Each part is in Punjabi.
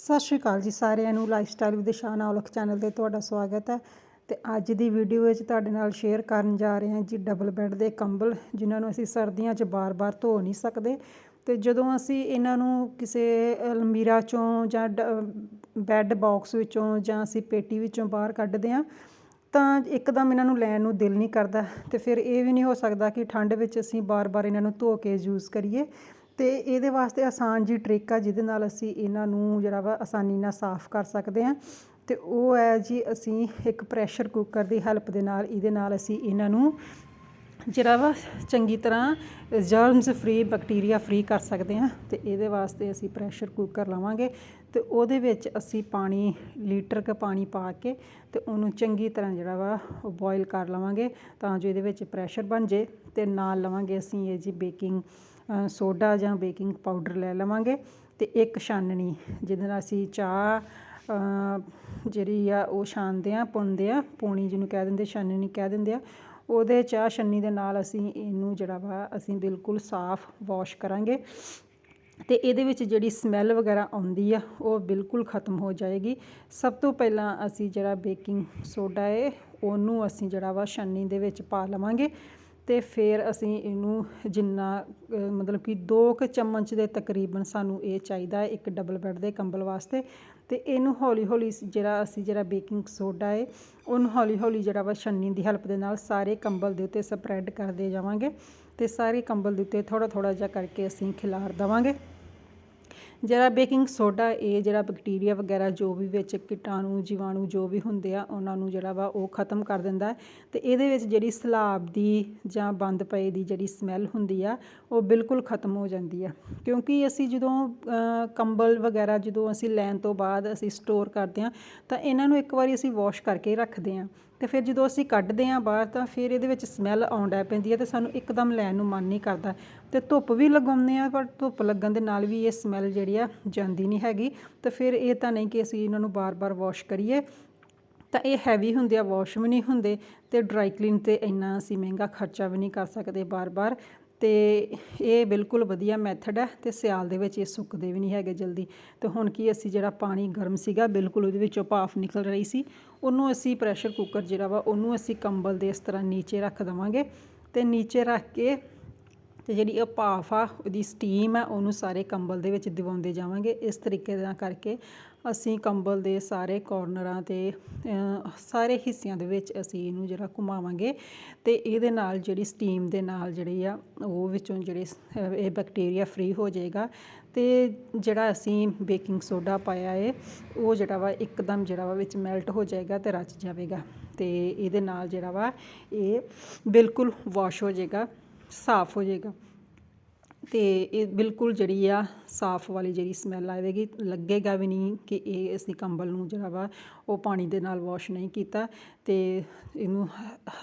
ਸਤਿ ਸ਼੍ਰੀ ਅਕਾਲ ਜੀ ਸਾਰਿਆਂ ਨੂੰ। Lifestyle with Shaan Aulakh channel ਤੇ ਤੁਹਾਡਾ ਸਵਾਗਤ ਹੈ। ਤੇ ਅੱਜ ਦੀ ਵੀਡੀਓ ਵਿੱਚ ਤੁਹਾਡੇ ਨਾਲ ਸ਼ੇਅਰ ਕਰਨ ਜਾ ਰਹੇ ਹਾਂ ਜੀ ਡਬਲ ਬੈੱਡ ਦੇ ਕੰਬਲ, ਜਿਨ੍ਹਾਂ ਨੂੰ ਅਸੀਂ ਸਰਦੀਆਂ 'ਚ ਬਾਰ-ਬਾਰ ਧੋ ਨਹੀਂ ਸਕਦੇ। ਤੇ ਜਦੋਂ ਅਸੀਂ ਇਹਨਾਂ ਨੂੰ ਕਿਸੇ ਅਲਮੀਰਾ ਚੋਂ ਜਾਂ ਬੈੱਡ ਬਾਕਸ ਵਿੱਚੋਂ ਜਾਂ ਅਸੀਂ ਪੇਟੀ ਵਿੱਚੋਂ ਬਾਹਰ ਕੱਢਦੇ ਹਾਂ, ਤਾਂ ਇੱਕਦਮ ਇਹਨਾਂ ਨੂੰ ਲੈਣ ਨੂੰ ਦਿਲ ਨਹੀਂ ਕਰਦਾ। ਤੇ ਫਿਰ ਇਹ ਵੀ ਨਹੀਂ ਹੋ ਸਕਦਾ ਕਿ ਠੰਡ ਵਿੱਚ ਅਸੀਂ ਬਾਰ-ਬਾਰ ਇਹਨਾਂ ਨੂੰ ਧੋ ਕੇ ਯੂਜ਼ ਕਰੀਏ। ਤੇ ਇਹਦੇ ਵਾਸਤੇ ਆਸਾਨ ਜੀ ਟ੍ਰਿਕ ਆ ਜਿਹਦੇ ਨਾਲ ਅਸੀਂ ਇਹਨਾਂ ਨੂੰ ਜਿਹੜਾ ਵਾ ਆਸਾਨੀ ਨਾਲ ਸਾਫ਼ ਕਰ ਸਕਦੇ ਹਾਂ। ਤੇ ਉਹ ਹੈ ਜੀ ਅਸੀਂ ਇੱਕ ਪ੍ਰੈਸ਼ਰ ਕੁੱਕਰ ਦੀ ਹੈਲਪ ਦੇ ਨਾਲ, ਇਹਦੇ ਨਾਲ ਅਸੀਂ ਇਹਨਾਂ ਨੂੰ ਜਿਹੜਾ ਵਾ ਚੰਗੀ ਤਰ੍ਹਾਂ ਜਰਮਸ ਫ੍ਰੀ ਬੈਕਟੀਰੀਆ ਫ੍ਰੀ ਕਰ ਸਕਦੇ ਹਾਂ ਤੇ ਇਹਦੇ ਵਾਸਤੇ ਅਸੀਂ ਪ੍ਰੈਸ਼ਰ ਕੁੱਕਰ ਲਵਾਂਗੇ ਤੇ ਉਹਦੇ ਵਿੱਚ ਅਸੀਂ ਪਾਣੀ, ਲੀਟਰ ਕ ਪਾਣੀ ਪਾ ਕੇ ਤੇ ਉਹਨੂੰ ਚੰਗੀ ਤਰ੍ਹਾਂ ਜਿਹੜਾ ਵਾ ਉਹ ਬੋਇਲ ਕਰ ਲਵਾਂਗੇ ਤਾਂ ਜੋ ਇਹਦੇ ਵਿੱਚ ਪ੍ਰੈਸ਼ਰ ਬਣ ਜੇ ਤੇ ਨਾਲ ਲਵਾਂਗੇ ਅਸੀਂ ਇਹ ਜੀ ਬੇਕਿੰਗ ਸੋਡਾ ਜਾਂ ਬੇਕਿੰਗ ਪਾਊਡਰ ਲੈ ਲਵਾਂਗੇ ਅਤੇ ਇੱਕ ਛਾਨਣੀ, ਜਿਹਦੇ ਨਾਲ ਅਸੀਂ ਚਾਹ ਜਿਹੜੀ ਆ ਉਹ ਛਾਣਦੇ ਆ ਪੁੰਦੇ ਆ, ਪੂਣੀ ਜਿਹਨੂੰ ਕਹਿ ਦਿੰਦੇ, ਛਾਨਣੀ ਕਹਿ ਦਿੰਦੇ ਆ। ਉਹਦੇ ਚਾਹ ਛੰਨੀ ਦੇ ਨਾਲ ਅਸੀਂ ਇਹਨੂੰ ਜਿਹੜਾ ਵਾ ਅਸੀਂ ਬਿਲਕੁਲ ਸਾਫ਼ ਵਾਸ਼ ਕਰਾਂਗੇ ਤੇ ਇਹਦੇ ਵਿੱਚ ਜਿਹੜੀ ਸਮੈਲ ਵਗੈਰਾ ਆਉਂਦੀ ਆ, ਉਹ ਬਿਲਕੁਲ ਖਤਮ ਹੋ ਜਾਏਗੀ। ਸਭ ਤੋਂ ਪਹਿਲਾਂ ਅਸੀਂ ਜਿਹੜਾ ਬੇਕਿੰਗ ਸੋਡਾ ਹੈ ਉਹਨੂੰ ਅਸੀਂ ਜਿਹੜਾ ਵਾ ਛੰਨੀ ਦੇ ਵਿੱਚ ਪਾ ਲਵਾਂਗੇ। ਅਤੇ ਫਿਰ ਅਸੀਂ ਇਹਨੂੰ ਜਿੰਨਾ ਮਤਲਬ ਕਿ ਦੋ ਕੁ ਚਮਚ ਦੇ ਤਕਰੀਬਨ ਸਾਨੂੰ ਇਹ ਚਾਹੀਦਾ ਇੱਕ ਡਬਲ ਬੈੱਡ ਦੇ ਕੰਬਲ ਵਾਸਤੇ। ਅਤੇ ਇਹਨੂੰ ਹੌਲੀ ਹੌਲੀ ਜਿਹੜਾ ਅਸੀਂ, ਜਿਹੜਾ ਬੇਕਿੰਗ ਸੋਡਾ ਹੈ, ਉਹਨੂੰ ਹੌਲੀ ਹੌਲੀ ਜਿਹੜਾ ਵਾ ਛੰਨੀ ਦੀ ਹੈਲਪ ਦੇ ਨਾਲ ਸਾਰੇ ਕੰਬਲ ਦੇ ਉੱਤੇ ਸਪਰੈਡ ਕਰਦੇ ਜਾਵਾਂਗੇ ਅਤੇ ਸਾਰੇ ਕੰਬਲ ਦੇ ਉੱਤੇ ਥੋੜ੍ਹਾ ਥੋੜ੍ਹਾ ਜਿਹਾ ਕਰਕੇ ਅਸੀਂ ਖਿਲਾਰ ਦੇਵਾਂਗੇ। ਜਿਹੜਾ ਬੇਕਿੰਗ ਸੋਡਾ, ਇਹ ਜਿਹੜਾ ਬੈਕਟੀਰੀਆ ਵਗੈਰਾ ਜੋ ਵੀ ਵਿੱਚ ਕੀਟਾਣੂ, ਜੀਵਾਣੂ ਜੋ ਵੀ ਹੁੰਦੇ ਆ, ਉਹਨਾਂ ਨੂੰ ਜਿਹੜਾ ਵਾ ਉਹ ਖਤਮ ਕਰ ਦਿੰਦਾ ਤੇ ਇਹਦੇ ਵਿੱਚ ਜਿਹੜੀ ਸਲਾਬ ਦੀ ਜਾਂ ਬੰਦ ਪਏ ਦੀ ਜਿਹੜੀ ਸਮੈਲ ਹੁੰਦੀ ਆ, ਉਹ ਬਿਲਕੁਲ ਖਤਮ ਹੋ ਜਾਂਦੀ ਆ। ਕਿਉਂਕਿ ਅਸੀਂ ਜਦੋਂ ਕੰਬਲ ਵਗੈਰਾ ਜਦੋਂ ਅਸੀਂ ਲੈਣ ਤੋਂ ਬਾਅਦ ਅਸੀਂ ਸਟੋਰ ਕਰਦੇ ਆ, ਤਾਂ ਇਹਨਾਂ ਨੂੰ ਇੱਕ ਵਾਰੀ ਅਸੀਂ ਵਾਸ਼ ਕਰਕੇ ਰੱਖਦੇ ਆ। ਤੇ ਫਿਰ ਜਦੋਂ ਅਸੀਂ ਕੱਢਦੇ ਹਾਂ ਬਾਹਰ ਤਾਂ ਫਿਰ ਇਹਦੇ ਵਿੱਚ ਸਮੈਲ ਆਉਣ ਲੱਗ ਪੈਂਦੀ ਹੈ ਤੇ ਸਾਨੂੰ ਇੱਕਦਮ ਲੈਣ ਨੂੰ ਮਨ ਨਹੀਂ ਕਰਦਾ। ਤੇ ਧੁੱਪ ਵੀ ਲਗਾਉਂਦੇ ਆ ਪਰ ਧੁੱਪ ਲੱਗਣ ਦੇ ਨਾਲ ਵੀ ਇਹ ਸਮੈਲ ਜਿਹੜੀ ਆ ਜਾਂਦੀ ਨਹੀਂ ਹੈਗੀ। ਤੇ ਫਿਰ ਇਹ ਤਾਂ ਨਹੀਂ ਕਿ ਅਸੀਂ ਇਹਨਾਂ ਨੂੰ ਬਾਰ-ਬਾਰ ਵਾਸ਼ ਕਰੀਏ। ਤਾਂ ਇਹ ਹੈਵੀ ਹੁੰਦੇ ਆ ਵਾਸ਼ ਵੀ ਨਹੀਂ ਹੁੰਦੇ ਤੇ ਡਰਾਈ ਕਲੀਨ ਤੇ ਇੰਨਾ ਅਸੀਂ ਮਹਿੰਗਾ ਖਰਚਾ ਵੀ ਨਹੀਂ ਕਰ ਸਕਦੇ ਬਾਰ-ਬਾਰ। ਤੇ ਇਹ ਬਿਲਕੁਲ ਵਧੀਆ ਮੈਥਡ ਹੈ ਤੇ ਸਿਆਲ ਦੇ ਵਿੱਚ ਇਹ ਸੁੱਕਦੇ ਵੀ ਨਹੀਂ ਹੈਗੇ ਜਲਦੀ। ਤੇ ਹੁਣ ਕੀ ਅਸੀਂ ਜਿਹੜਾ ਪਾਣੀ ਗਰਮ ਸੀਗਾ, ਬਿਲਕੁਲ ਉਹਦੇ ਵਿੱਚੋਂ ਭਾਫ ਨਿਕਲ ਰਹੀ ਸੀ। ਉਹਨੂੰ ਅਸੀਂ ਪ੍ਰੈਸ਼ਰ ਕੁੱਕਰ ਜਿਹੜਾ ਵਾ, ਉਹਨੂੰ ਅਸੀਂ ਕੰਬਲ ਦੇ ਇਸ ਤਰ੍ਹਾਂ ਨੀਚੇ ਰੱਖ ਦਵਾਂਗੇ ਤੇ ਨੀਚੇ ਰੱਖ ਕੇ ਤੇ ਜਿਹੜੀ ਇਹ ਭਾਫ ਆ, ਉਹਦੀ ਸਟੀਮ ਆ, ਉਹਨੂੰ ਸਾਰੇ ਕੰਬਲ ਦੇ ਵਿੱਚ ਦਿਵਾਉਂਦੇ ਜਾਵਾਂਗੇ। ਇਸ ਤਰੀਕੇ ਨਾਲ ਕਰਕੇ ਅਸੀਂ ਕੰਬਲ ਦੇ ਸਾਰੇ ਕੋਰਨਰਾਂ ਤੇ ਸਾਰੇ ਹਿੱਸਿਆਂ ਦੇ ਵਿੱਚ ਅਸੀਂ ਇਹਨੂੰ ਜਿਹੜਾ ਘੁਮਾਵਾਂਗੇ ਅਤੇ ਇਹਦੇ ਨਾਲ ਜਿਹੜੀ ਸਟੀਮ ਦੇ ਨਾਲ ਜਿਹੜੀ ਆ, ਉਹ ਵਿੱਚੋਂ ਜਿਹੜੇ ਇਹ ਬੈਕਟੀਰੀਆ ਫ੍ਰੀ ਹੋ ਜਾਏਗਾ ਅਤੇ ਜਿਹੜਾ ਅਸੀਂ ਬੇਕਿੰਗ ਸੋਡਾ ਪਾਇਆ ਹੈ ਉਹ ਜਿਹੜਾ ਵਾ ਇੱਕਦਮ ਜਿਹੜਾ ਵਾ ਵਿੱਚ ਮੈਲਟ ਹੋ ਜਾਏਗਾ ਤੇ ਰਚ ਜਾਵੇਗਾ ਤੇ ਇਹਦੇ ਨਾਲ ਜਿਹੜਾ ਵਾ ਇਹ ਬਿਲਕੁਲ ਵਾਸ਼ ਹੋ ਜਾਏਗਾ, ਸਾਫ਼ ਹੋ ਜਾਏਗਾ। ਅਤੇ ਇਹ ਬਿਲਕੁਲ ਜਿਹੜੀ ਆ ਸਾਫ਼ ਵਾਲੀ ਜਿਹੜੀ ਸਮੈਲ ਆਵੇਗੀ ਲੱਗੇਗਾ ਵੀ ਨਹੀਂ ਕਿ ਇਹ ਅਸੀਂ ਕੰਬਲ ਨੂੰ ਜਿਹੜਾ ਵਾ ਉਹ ਪਾਣੀ ਦੇ ਨਾਲ ਵਾਸ਼ ਨਹੀਂ ਕੀਤਾ ਅਤੇ ਇਹਨੂੰ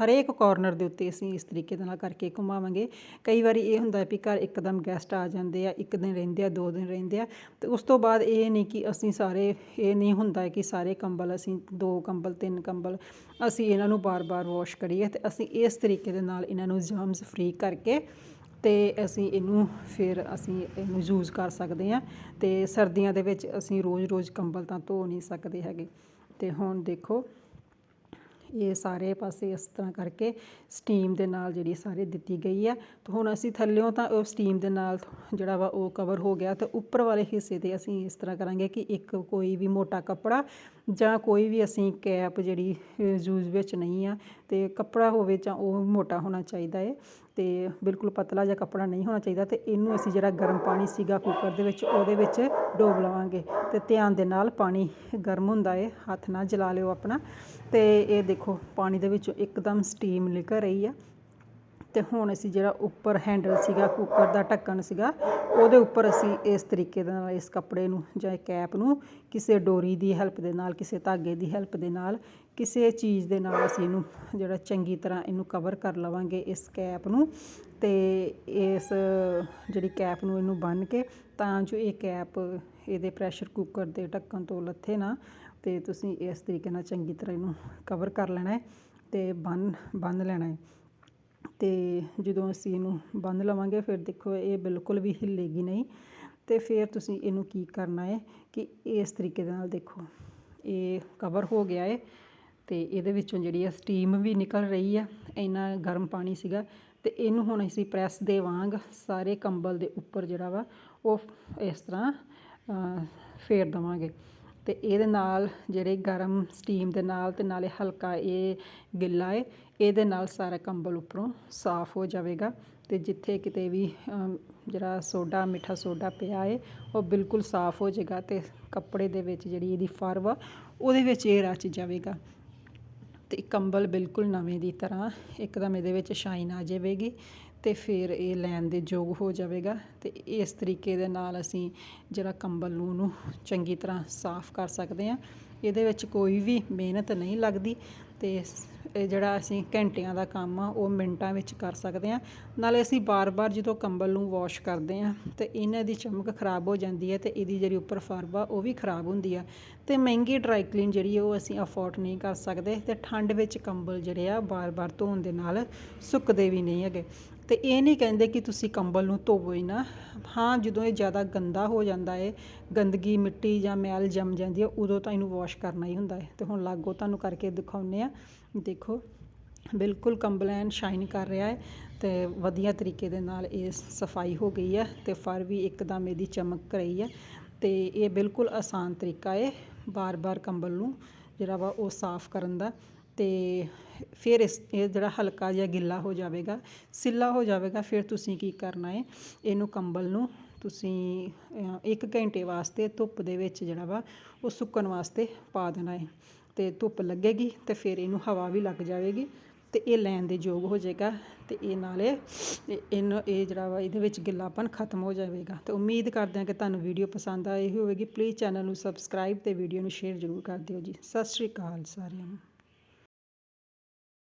ਹਰੇਕ ਕੋਰਨਰ ਦੇ ਉੱਤੇ ਅਸੀਂ ਇਸ ਤਰੀਕੇ ਦੇ ਨਾਲ ਕਰਕੇ ਘੁਮਾਵਾਂਗੇ। ਕਈ ਵਾਰੀ ਇਹ ਹੁੰਦਾ ਵੀ ਘਰ ਇੱਕਦਮ ਗੈਸਟ ਆ ਜਾਂਦੇ ਆ, ਇੱਕ ਦਿਨ ਰਹਿੰਦੇ ਆ, ਦੋ ਦਿਨ ਰਹਿੰਦੇ ਆ, ਤੇ ਉਸ ਤੋਂ ਬਾਅਦ ਇਹ ਨਹੀਂ ਕਿ ਅਸੀਂ ਸਾਰੇ, ਇਹ ਨਹੀਂ ਹੁੰਦਾ ਕਿ ਸਾਰੇ ਕੰਬਲ ਅਸੀਂ ਦੋ ਕੰਬਲ, ਤਿੰਨ ਕੰਬਲ ਅਸੀਂ ਇਹਨਾਂ ਨੂੰ ਬਾਰ-ਬਾਰ ਵਾਸ਼ ਕਰੀਏ ਤੇ ਅਸੀਂ ਇਸ ਤਰੀਕੇ ਦੇ ਨਾਲ ਇਹਨਾਂ ਨੂੰ ਜਰਮਸ ਫ੍ਰੀ ਕਰਕੇ ਤੇ ਅਸੀਂ ਇਹਨੂੰ ਫਿਰ ਅਸੀਂ ਇਹਨੂੰ ਯੂਜ਼ ਕਰ ਸਕਦੇ ਹਾਂ ਅਤੇ ਸਰਦੀਆਂ ਦੇ ਵਿੱਚ ਅਸੀਂ ਰੋਜ਼-ਰੋਜ਼ ਕੰਬਲ ਤਾਂ ਧੋ ਨਹੀਂ ਸਕਦੇ ਹੈਗੇ। ਅਤੇ ਹੁਣ ਦੇਖੋ, ਇਹ ਸਾਰੇ ਪਾਸੇ ਇਸ ਤਰ੍ਹਾਂ ਕਰਕੇ ਸਟੀਮ ਦੇ ਨਾਲ ਜਿਹੜੀ ਸਾਰੇ ਦਿੱਤੀ ਗਈ ਹੈ ਤੇ ਹੁਣ ਅਸੀਂ ਥੱਲਿਓਂ ਤਾਂ ਉਹ ਸਟੀਮ ਦੇ ਨਾਲ ਜਿਹੜਾ ਵਾ ਉਹ ਕਵਰ ਹੋ ਗਿਆ ਤੇ ਉੱਪਰ ਵਾਲੇ ਹਿੱਸੇ ਤੇ ਅਸੀਂ ਇਸ ਤਰ੍ਹਾਂ ਕਰਾਂਗੇ ਕਿ ਇੱਕ ਕੋਈ ਵੀ ਮੋਟਾ ਕੱਪੜਾ ਜਾਂ ਕੋਈ ਵੀ ਅਸੀਂ ਕੈਪ ਜਿਹੜੀ ਯੂਜ਼ ਵਿੱਚ ਨਹੀਂ ਆ ਤੇ ਕੱਪੜਾ ਹੋਵੇ ਜਾਂ ਉਹ ਮੋਟਾ ਹੋਣਾ ਚਾਹੀਦਾ ਹੈ ਤੇ ਬਿਲਕੁਲ ਪਤਲਾ ਜਿਹਾ ਕੱਪੜਾ ਨਹੀਂ ਹੋਣਾ ਚਾਹੀਦਾ ਤੇ ਇਹਨੂੰ ਅਸੀਂ ਜਿਹੜਾ ਗਰਮ ਪਾਣੀ ਸੀਗਾ ਕੁੱਕਰ ਦੇ ਵਿੱਚ, ਉਹਦੇ ਵਿੱਚ ਡੋਬ ਲਵਾਂਗੇ। ਤੇ ਧਿਆਨ ਦੇ ਨਾਲ ਪਾਣੀ ਗਰਮ ਹੁੰਦਾ ਏ, ਹੱਥ ਨਾਲ ਜਲਾ ਲਿਓ ਆਪਣਾ। ਤੇ ਇਹ ਦੇਖੋ, ਪਾਣੀ ਦੇ ਵਿੱਚੋਂ ਇੱਕਦਮ ਸਟੀਮ ਨਿਕਲ ਰਹੀ ਆ। ਤੇ ਹੁਣ ਅਸੀਂ ਜਿਹੜਾ ਉੱਪਰ ਹੈਂਡਲ ਸੀਗਾ, ਕੁੱਕਰ ਦਾ ਢੱਕਣ ਸੀਗਾ, ਉਹਦੇ ਉੱਪਰ ਅਸੀਂ ਇਸ ਤਰੀਕੇ ਦੇ ਨਾਲ ਇਸ ਕੱਪੜੇ ਨੂੰ ਜਾਂ ਕੈਪ ਨੂੰ ਕਿਸੇ ਡੋਰੀ ਦੀ ਹੈਲਪ ਦੇ ਨਾਲ, ਕਿਸੇ ਧਾਗੇ ਦੀ ਹੈਲਪ ਦੇ ਨਾਲ, ਕਿਸੇ ਚੀਜ਼ ਦੇ ਨਾਲ ਅਸੀਂ ਇਹਨੂੰ ਜਿਹੜਾ ਚੰਗੀ ਤਰ੍ਹਾਂ ਇਹਨੂੰ ਕਵਰ ਕਰ ਲਵਾਂਗੇ ਇਸ ਕੈਪ ਨੂੰ ਤੇ ਇਸ ਜਿਹੜੀ ਕੈਪ ਨੂੰ ਇਹਨੂੰ ਬੰਨ ਕੇ, ਤਾਂ ਜੋ ਇਹ ਕੈਪ ਇਹਦੇ ਪ੍ਰੈਸ਼ਰ ਕੁੱਕਰ ਦੇ ਢੱਕਣ ਤੋਂ ਲੱਥੇ ਨਾ ਤੇ ਤੁਸੀਂ ਇਸ ਤਰੀਕੇ ਨਾਲ ਚੰਗੀ ਤਰ੍ਹਾਂ ਇਹਨੂੰ ਕਵਰ ਕਰ ਲੈਣਾ ਹੈ ਤੇ ਬੰਨ ਬੰਨ ਲੈਣਾ ਹੈ। ਅਤੇ ਜਦੋਂ ਅਸੀਂ ਇਹਨੂੰ ਬੰਨ ਲਵਾਂਗੇ, ਫਿਰ ਦੇਖੋ ਇਹ ਬਿਲਕੁਲ ਵੀ ਹਿੱਲੇਗੀ ਨਹੀਂ। ਅਤੇ ਫਿਰ ਤੁਸੀਂ ਇਹਨੂੰ ਕੀ ਕਰਨਾ ਹੈ ਕਿ ਇਸ ਤਰੀਕੇ ਦੇ ਨਾਲ ਦੇਖੋ, ਇਹ ਕਵਰ ਹੋ ਗਿਆ ਹੈ ਅਤੇ ਇਹਦੇ ਵਿੱਚੋਂ ਜਿਹੜੀ ਆ ਸਟੀਮ ਵੀ ਨਿਕਲ ਰਹੀ ਆ, ਇੰਨਾ ਗਰਮ ਪਾਣੀ ਸੀਗਾ। ਅਤੇ ਇਹਨੂੰ ਹੁਣ ਅਸੀਂ ਪ੍ਰੈਸ ਦੇ ਵਾਂਗ ਸਾਰੇ ਕੰਬਲ ਦੇ ਉੱਪਰ ਜਿਹੜਾ ਵਾ, ਉਹ ਇਸ ਤਰ੍ਹਾਂ ਫੇਰ ਦਵਾਂਗੇ। ਤੇ ਇਹਦੇ ਨਾਲ ਜਿਹੜੇ ਗਰਮ ਸਟੀਮ ਦੇ ਨਾਲ ਤੇ ਨਾਲੇ ਹਲਕਾ ਇਹ ਗਿੱਲਾ ਹੈ ਇਹਦੇ ਨਾਲ ਸਾਰਾ ਕੰਬਲ ਉੱਪਰੋਂ ਸਾਫ਼ ਹੋ ਜਾਵੇਗਾ ਤੇ ਜਿੱਥੇ ਕਿਤੇ ਵੀ ਜਿਹੜਾ ਸੋਡਾ, ਮਿੱਠਾ ਸੋਡਾ ਪਿਆ ਹੈ ਉਹ ਬਿਲਕੁਲ ਸਾਫ਼ ਹੋ ਜਾਏਗਾ ਤੇ ਕੱਪੜੇ ਦੇ ਵਿੱਚ ਜਿਹੜੀ ਇਹਦੀ ਫਰ ਵਾ ਉਹਦੇ ਵਿੱਚ ਇਹ ਰਚ ਜਾਵੇਗਾ। ਤੇ ਕੰਬਲ ਬਿਲਕੁਲ ਨਵੇਂ ਦੀ ਤਰ੍ਹਾਂ ਇੱਕਦਮ ਇਹਦੇ ਵਿੱਚ ਸ਼ਾਈਨ ਆ ਜਾਵੇਗੀ ਤੇ ਫਿਰ ਇਹ ਲੈਣ ਦੇ ਯੋਗ ਹੋ ਜਾਵੇਗਾ ਤੇ ਇਸ ਤਰੀਕੇ ਦੇ ਨਾਲ ਅਸੀਂ ਜਿਹੜਾ ਕੰਬਲ ਨੂੰ ਉਹਨੂੰ ਚੰਗੀ ਤਰ੍ਹਾਂ ਸਾਫ਼ ਕਰ ਸਕਦੇ ਹਾਂ। ਇਹਦੇ ਵਿੱਚ ਕੋਈ ਵੀ ਮਿਹਨਤ ਨਹੀਂ ਲੱਗਦੀ ਤੇ ਇਹ ਜਿਹੜਾ ਅਸੀਂ ਘੰਟਿਆਂ ਦਾ ਕੰਮ ਆ, ਉਹ ਮਿੰਟਾਂ ਵਿੱਚ ਕਰ ਸਕਦੇ ਹਾਂ। ਨਾਲੇ ਅਸੀਂ ਬਾਰ-ਬਾਰ ਜਦੋਂ ਕੰਬਲ ਨੂੰ ਵਾਸ਼ ਕਰਦੇ ਹਾਂ ਤੇ ਇਹਨਾਂ ਦੀ ਚਮਕ ਖਰਾਬ ਹੋ ਜਾਂਦੀ ਹੈ ਤੇ ਇਹਦੀ ਜਿਹੜੀ ਉੱਪਰ ਫਰਬ ਆ, ਉਹ ਵੀ ਖਰਾਬ ਹੁੰਦੀ ਆ। ਤੇ ਮਹਿੰਗੀ ਡਰਾਈ ਕਲੀਨ ਜਿਹੜੀ ਉਹ ਅਸੀਂ ਅਫੋਰਡ ਨਹੀਂ ਕਰ ਸਕਦੇ ਤੇ ਠੰਡ ਵਿੱਚ ਕੰਬਲ ਜਿਹੜੇ ਆ, ਬਾਰ-ਬਾਰ ਧੋਣ ਦੇ ਨਾਲ ਸੁੱਕਦੇ ਵੀ ਨਹੀਂ ਹੈਗੇ। ਤੇ ਇਹ ਨਹੀਂ ਕਹਿੰਦੇ ਕਿ ਤੁਸੀਂ ਕੰਬਲ ਨੂੰ ਧੋਵੋ ਹੀ ਨਾ। ਹਾਂ, ਜਦੋਂ ਇਹ ਜ਼ਿਆਦਾ ਗੰਦਾ ਹੋ ਜਾਂਦਾ ਹੈ ਗੰਦਗੀ, ਮਿੱਟੀ ਜਾਂ ਮੈਲ ਜੰਮ ਜਾਂਦੀ ਹੈ ਉਦੋਂ ਤਾਂ ਇਹਨੂੰ ਵਾਸ਼ ਕਰਨਾ ਹੀ ਹੁੰਦਾ ਹੈ ਤੇ ਹੁਣ ਲਾਗੋ ਤੁਹਾਨੂੰ ਕਰਕੇ ਦਿਖਾਉਂਦੇ ਆ। ਦੇਖੋ, ਬਿਲਕੁਲ ਕੰਬਲ ਐਨ ਸ਼ਾਈਨ ਕਰ ਰਿਹਾ ਹੈ ਤੇ ਵਧੀਆ ਤਰੀਕੇ ਦੇ ਨਾਲ ਇਹ ਸਫ਼ਾਈ ਹੋ ਗਈ ਹੈ ਤੇ ਫਰ ਵੀ ਇੱਕਦਮ ਇਹਦੀ ਚਮਕ ਰਹੀ ਹੈ ਤੇ ਇਹ ਬਿਲਕੁਲ ਆਸਾਨ ਤਰੀਕਾ ਹੈ ਬਾਰ-ਬਾਰ ਕੰਬਲ ਨੂੰ ਜਿਹੜਾ ਵਾ ਉਹ ਸਾਫ਼ ਕਰਨ ਦਾ। ਤੇ ਫਿਰ ਇਸ ਇਹ ਜਿਹੜਾ ਹਲਕਾ ਜਿਹਾ ਗਿੱਲਾ ਹੋ ਜਾਵੇਗਾ ਸਿੱਲਾ ਹੋ ਜਾਵੇਗਾ ਫਿਰ ਤੁਸੀਂ ਕੀ ਕਰਨਾ ਹੈ ਇਹਨੂੰ ਕੰਬਲ ਨੂੰ ਤੁਸੀਂ ਅ, ਇੱਕ ਘੰਟੇ ਵਾਸਤੇ ਧੁੱਪ ਦੇ ਵਿੱਚ ਜਿਹੜਾ ਵਾ ਉਹ ਸੁੱਕਣ ਵਾਸਤੇ ਪਾ ਦੇਣਾ ਹੈ ਤੇ ਧੁੱਪ ਲੱਗੇਗੀ ਤੇ ਫਿਰ ਇਹਨੂੰ ਹਵਾ ਵੀ ਲੱਗ ਜਾਵੇਗੀ ਤੇ ਇਹ ਲੈਣ ਦੇ ਯੋਗ ਹੋ ਜਾਏਗਾ ਤੇ ਇਹ ਨਾਲੇ ਇਹ- ਇਹਨੂੰ ਇਹ ਜਿਹੜਾ ਵਾ ਇਹਦੇ ਵਿੱਚ ਗਿੱਲਾਪਨ ਖਤਮ ਹੋ ਜਾਵੇਗਾ। ਤੇ ਉਮੀਦ ਕਰਦੇ ਹਾਂ ਕਿ ਤੁਹਾਨੂੰ ਵੀਡੀਓ ਪਸੰਦ ਆਈ ਹੋਵੇਗੀ। ਪਲੀਜ਼ ਚੈਨਲ ਨੂੰ ਸਬਸਕ੍ਰਾਈਬ ਤੇ ਵੀਡੀਓ ਨੂੰ ਸ਼ੇਅਰ ਜ਼ਰੂਰ ਕਰ ਦਿਓ ਜੀ। ਸਤਿ ਸ਼੍ਰੀ ਅਕਾਲ ਸਾਰਿਆਂ ਨੂੰ।